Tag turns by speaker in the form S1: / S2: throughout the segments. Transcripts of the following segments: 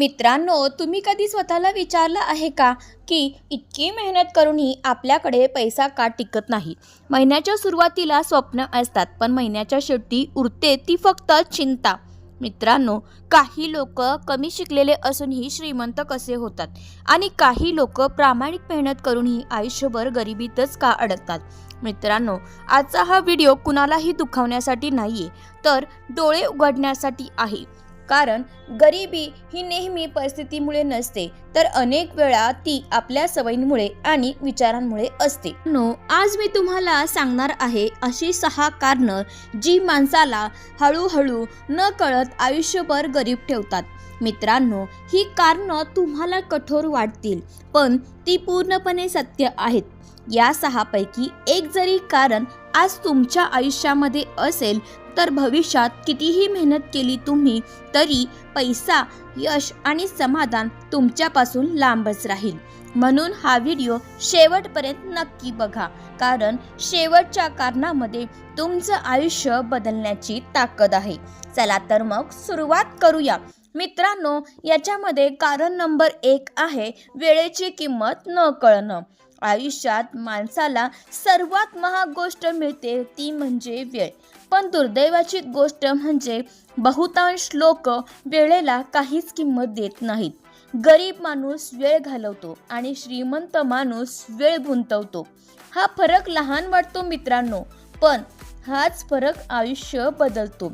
S1: मित्रांनो तुम्ही कधी स्वतःला विचारलं आहे का की इतकी मेहनत करूनही आपल्याकडे पैसा का टिकत नाही? महिन्याच्या सुरुवातीला स्वप्न असतात पण महिन्याच्या शेवटी उरते ती फक्त चिंता. मित्रांनो काही लोक कमी शिकलेले असूनही श्रीमंत कसे होतात? आणि काही लोक प्रामाणिक मेहनत करूनही आयुष्यभर गरिबीतच का अडकतात? मित्रांनो आजचा हा व्हिडिओ कुणालाही दुखावण्यासाठी नाहीये तर डोळे उघडण्यासाठी आहे. कारण गरिबी ही नेहमी परिस्थितीमुळे नसते तर अनेक वेळा ती आपल्या सवयींमुळे आणि विचारांमुळे असते. नो आज मी तुम्हाला सांगणार आहे अशी सहा कारणं जी माणसाला हळूहळू न कळत आयुष्यभर गरीब ठेवतात. मित्रांनो ही कारणं तुम्हाला कठोर वाटतील पण ती पूर्णपणे सत्य आहेत. या सहापैकी एक जरी कारण आज तुमच्या आयुष्यामध्ये असेल तर भविष्यात कितीही मेहनत केली तुम्ही तरी पैसा यश आणि समाधान तुमच्यापासून लांबच राहील. म्हणून हा व्हिडिओ शेवटपर्यंत नक्की बघा कारण शेवटच्या कारणामध्ये तुमचं आयुष्य बदलण्याची ताकद आहे. चला तर मग सुरुवात करूया. मित्रांनो याच्यामध्ये कारण नंबर एक आहे वेळेची किंमत न कळणं. आयुष्यात माणसाला सर्वात महाग गोष्ट मिळते ती म्हणजे वेळ. पण दुर्दैवाची गोष्ट म्हणजे बहुतांश लोक वेळेला काहीच किंमत देत नाहीत. गरीब माणूस वेळ घालवतो आणि श्रीमंत माणूस वेळ गुंतवतो. हा फरक लहान वाटतो मित्रांनो पण हाच फरक आयुष्य बदलतो.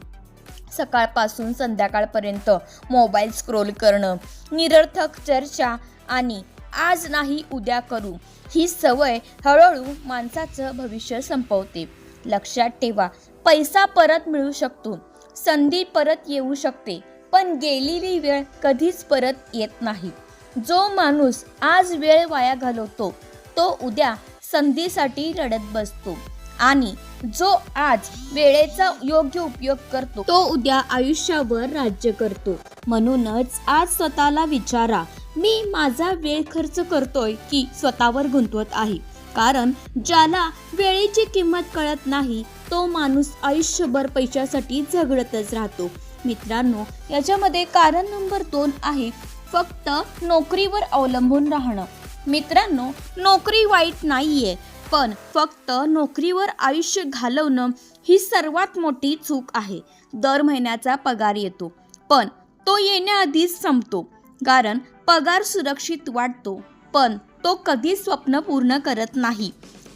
S1: सकाळपासून संध्याकाळपर्यंत मोबाईल स्क्रोल करणं निरर्थक चर्चा आणि आज नाही उद्या करू. ही सवय हळूहळू माणसाचं भविष्य संपवते. लक्षात ठेवा पैसा परत मिळू शकतो. संधी परत येऊ शकते पण गेलेली वेळ कधीच परत येत नाही. जो माणूस आज वेळ वाया घालवतो तो उद्या संधीसाठी रडत बसतो. आणि जो आज वेळेचा योग्य उपयोग करतो तो उद्या आयुष्यावर राज्य करतो. म्हणूनच आज स्वतःला विचारा मी माझा वेळ खर्च करतोय की स्वतःवर गुंतवत आहे. कारण ज्याला वेळेची किंमत कळत नाही तो माणूस आयुष्यभर पैशासाठी झगडतच राहतो. मित्रांनो याच्यामध्ये कारण नंबर दोन आहे फक्त नोकरीवर अवलंबून राहणं. मित्रांनो नोकरी वाईट नाहीये पण फक्त नोकरीवर आयुष्य घालवणं ही सर्वात मोठी चूक आहे. दर महिन्याचा पगार येतो पण तो येण्याआधीच संपतो. कारण पगार सुरक्षित वाटतो पण तो कधीच स्वप्न पूर्ण करत नाही.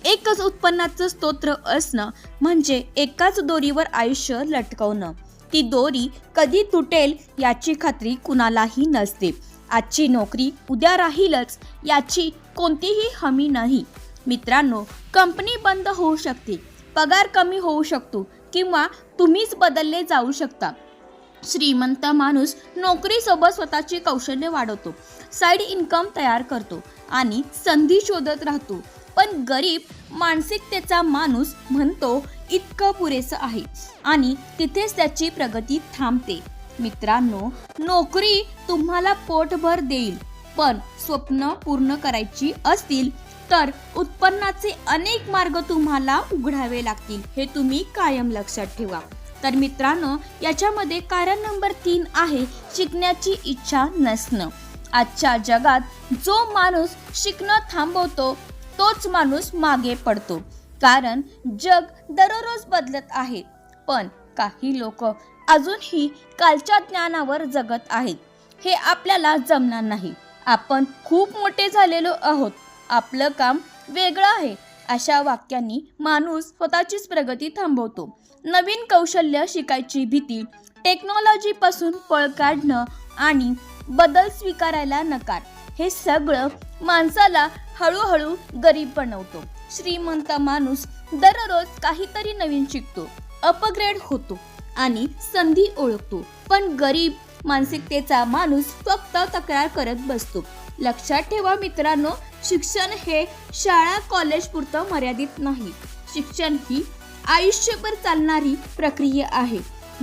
S1: एकच उत्पन्नाचं स्तोत्र असणं म्हणजे एकाच दोरीवर आयुष्य लटकवणं. ती दोरी कधी तुटेल याची खात्री कुणालाही नसते. आजची नोकरी उद्या राहीलच याची कोणतीही हमी नाही. मित्रांनो कंपनी बंद होऊ शकते. पगार कमी होऊ शकतो किंवा तुम्हीच बदलले जाऊ शकता. श्रीमंत माणूस नोकरीसोबत स्वतःचे कौशल्य वाढवतो साईड इन्कम तयार करतो आणि संधी शोधत राहतो. पण गरीब मानसिकतेचा माणूस म्हणतो इतकं पुरेसं आहे आणि तिथेच त्याची प्रगती थांबते. मित्रांनो नोकरी तुम्हाला पोटभर देईल पण स्वप्न पूर्ण करायची असतील तर उत्पन्नाचे अनेक मार्ग तुम्हाला उघडावे लागतील. हे तुम्ही कायम लक्षात ठेवा. तर मित्रांनो याच्यामध्ये कारण नंबर तीन आहे शिकण्याची इच्छा नसणं. आजच्या जगात जो माणूस शिकणं थांबवतो तोच माणूस मागे पडतो. कारण जग दररोज बदलत आहे पण काही लोक अजूनही कालच्या ज्ञानावर जगत आहेत. हे आपल्याला जमणार नाही. आपण खूप मोठे झालेलो आहोत. आपलं काम वेगळं आहे. अशा वाक्यांनी माणूस स्वतःचीच प्रगती थांबवतो. नवीन कौशल्य शिकायची भीती टेक्नॉलॉजीपासून पळ काढणं आणि बदल स्वीकारायला नकार हे सगळं माणसाला हळूहळू गरीब बनवतो. श्रीमंत माणूस दररोज काहीतरी नवीन शिकतो अपग्रेड होतो आणि संधी ओळखतो. पण गरीब मानसिकतेचा माणूस फक्त तक्रार करत बसतो. लक्षात ठेवा मित्रांनो शिक्षण हे शाळा कॉलेज पुरतं मर्यादित नाही. शिक्षण ही आयुष्यभर चालणारी प्रक्रिया आहे.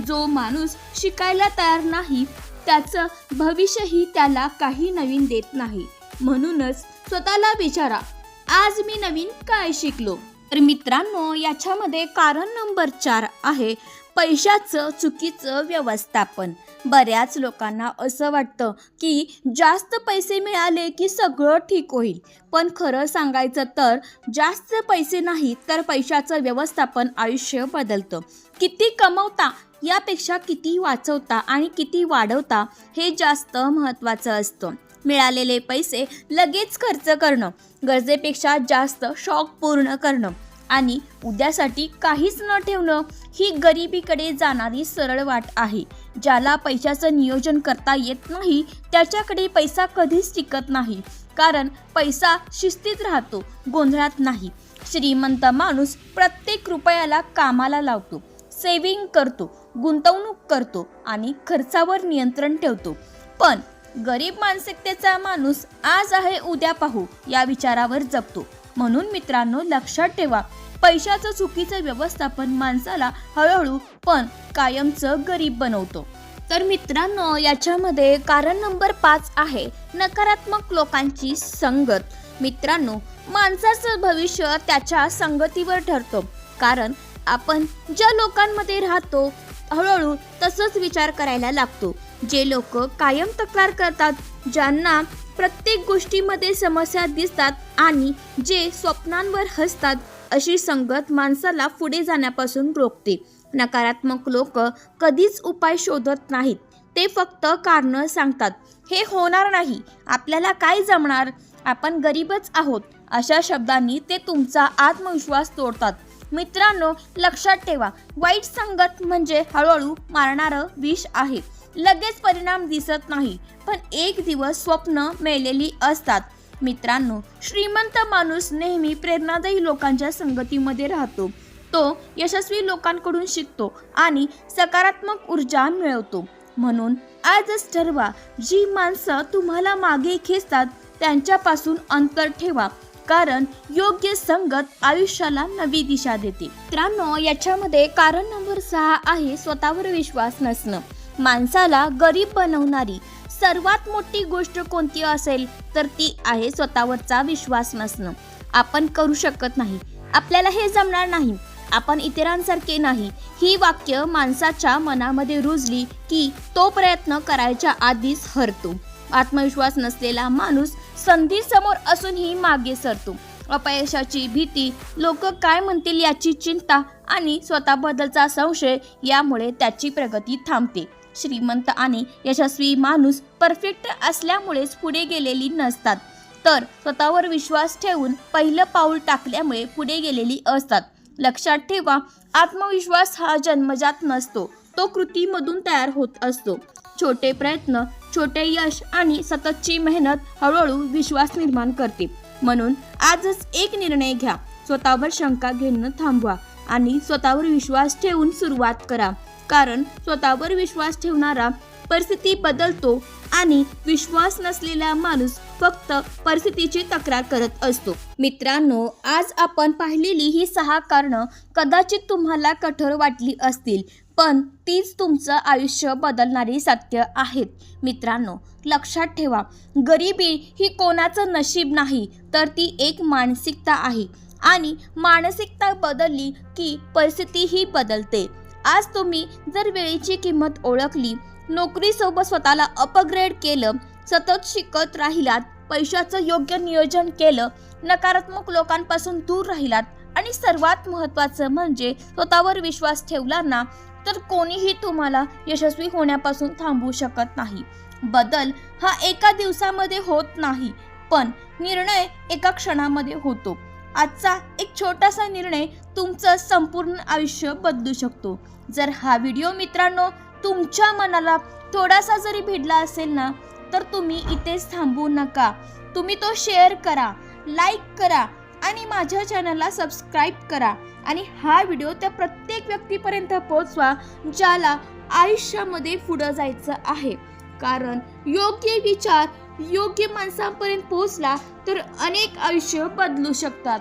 S1: जो माणूस शिकायला तयार नाही त्याचं भविष्यही त्याला काही नवीन देत नाही. म्हणूनच स्वतःला विचारा आज मी नवीन काय शिकलो? तर मित्रांनो याच्यामध्ये कारण नंबर चार आहे. पैशाचं चुकीचं व्यवस्थापन. बऱ्याच लोकांना असं वाटतं की जास्त पैसे मिळाले की सगळं ठीक होईल. पण खरं सांगायचं तर जास्त पैसे नाही तर पैशाचं व्यवस्थापन आयुष्य बदलतं. किती कमवता यापेक्षा किती वाचवता आणि किती वाढवता हे जास्त महत्त्वाचं असतं. मिळालेले पैसे लगेच खर्च करणं गरजेपेक्षा जास्त शॉक पूर्ण करणं आणि उद्यासाठी काहीच न ठेवणं ही गरिबीकडे जाणारी सरळ वाट आहे. ज्याला पैशाचं नियोजन करता येत नाही त्याच्याकडे पैसा कधीच टिकत नाही. कारण पैसा शिस्तीत राहतो गोंधळात नाही. श्रीमंत माणूस प्रत्येक रुपयाला कामाला लावतो सेविंग करतो गुंतवणूक करतो आणि खर्चावर नियंत्रण ठेवतो. पण गरीब मानसिकतेचा माणूस आज आहे उद्या पाहू या विचारावर जपतो. म्हणून मित्रांनो लक्षात ठेवा पैशाचं चुकीचं व्यवस्थापन माणसाला हळूहळू पण कायमचं गरीब बनवतो. तर मित्रांनो याच्यामध्ये कारण नंबर पाच आहे नकारात्मक लोकांची संगत. मित्रांनो माणसाचं भविष्य त्याच्या संगतीवर ठरतो. कारण आपण ज्या लोकांमध्ये राहतो हळूहळू तसंच विचार करायला लागतो. जे लोक कायम तक्रार करतात ज्यांना प्रत्येक गोष्टीमध्ये समस्या दिसतात आणि जे स्वप्नांवर हसतात अशी संगत माणसाला पुढे जाण्यापासून रोखते. नकारात्मक लोक कधीच उपाय शोधत नाहीत. ते फक्त कारणं सांगतात. हे होणार नाही. आपल्याला काय जमणार? आपण गरीबच आहोत. अशा शब्दांनी ते तुमचा आत्मविश्वास तोडतात. मित्रांनो लक्षात ठेवा वाईट संगत म्हणजे हळूहळू मारणारं विष आहे. लगेच परिणाम दिसत नाही पण एक दिवस स्वप्न मेलेली असतात. मित्रांनो श्रीमंत माणूस नेहमी प्रेरणादायी लोकांच्या संगतीमध्ये राहतो. तो यशस्वी लोकांकडून शिकतो आणि सकारात्मक ऊर्जा मिळवतो. म्हणून आजच ठरवा जी माणसं तुम्हाला मागे खेचतात त्यांच्यापासून अंतर ठेवा. कारण योग्य संगत आयुष्याला नवी दिशा देते. मित्रांनो याच्यामध्ये कारण नंबर सहा आहे स्वतःवर विश्वास नसणं. माणसाला गरीब बनवणारी सर्वात मोठी गोष्ट कोणती असेल तर ती आहे स्वतःवरचा विश्वास नसणं. आपण करू शकत नाही. आपल्याला हे जमणार नाही. आपण इतरांसारखे नाही. ही वाक्य माणसाच्या मनामध्ये रुजली की तो प्रयत्न करायच्या आधीच हरतो. आत्मविश्वास नसलेला माणूस संधी समोर असूनही मागे सरतो. अपयशाची भीती लोक काय म्हणतील याची चिंता आणि स्वतःबद्दलचा संशय यामुळे त्याची प्रगती थांबते. श्रीमंत आणि यशस्वी माणूस परफेक्ट असल्यामुळेच पुढे गेलेली नसतात. तर स्वतःवर विश्वास ठेवून पहिलं पाऊल टाकल्यामुळे पुढे गेलेली असतात. लक्षात ठेवा आत्मविश्वास हा जन्मजात नसतो. तो कृतीमधून तयार होत असतो. छोटे प्रयत्न छोटे यश आणि सततची मेहनत हळूहळू विश्वास निर्माण करते. म्हणून आजच एक निर्णय घ्या. स्वतःवर शंका घेणं थांबवा आणि स्वतःवर विश्वास ठेवून सुरुवात करा. कारण स्वतःवर विश्वास ठेवणारा परिस्थिती बदलतो आणि विश्वास नसलेला माणूस फक्त परिस्थितीची तक्रार करत असतो. मित्रांनो आज आपण पाहिलेली ही सहा कारणं कदाचित तुम्हाला कठोर वाटली असतील पण तीच तुमचं आयुष्य बदलणारी सत्य आहेत. मित्रांनो लक्षात ठेवा गरिबी ही कोणाचं नशीब नाही तर ती एक मानसिकता आहे. आणि मानसिकता बदलली की परिस्थितीही बदलते. आज तुम्ही जर वेळेची किंमत ओळखली नोकरीसोबत स्वतःला अपग्रेड केलं सतत शिकत राहिलात. पैशाचं योग्य नियोजन केलं नकारात्मक लोकांपासून दूर राहिलात. आणि सर्वात महत्त्वाचं म्हणजे स्वतःवर विश्वास ठेवला ना तर कोणीही तुम्हाला यशस्वी होण्यापासून थांबवू शकत नाही. बदल हा एका दिवसामध्ये होत नाही पण निर्णय एका क्षणामध्ये होतो. आजचा एक छोटासा निर्णय तुमचं संपूर्ण आयुष्य बदलू शकतो. जर हा व्हिडिओ मित्रांनो तुमच्या मनाला थोडासा जरी भिडला असेल ना तर तुम्ही इथेच थांबू नका. तुम्ही तो शेअर करा लाईक करा आणि माझ्या चॅनलला सबस्क्राईब करा. आणि हा व्हिडिओ त्या प्रत्येक व्यक्तीपर्यंत पोहोचवा ज्याला आयुष्यामध्ये पुढं जायचं आहे. कारण योग्य विचार योग्य माणसांपर्यंत पोहोचला तर अनेक आयुष्य बदलू शकतात.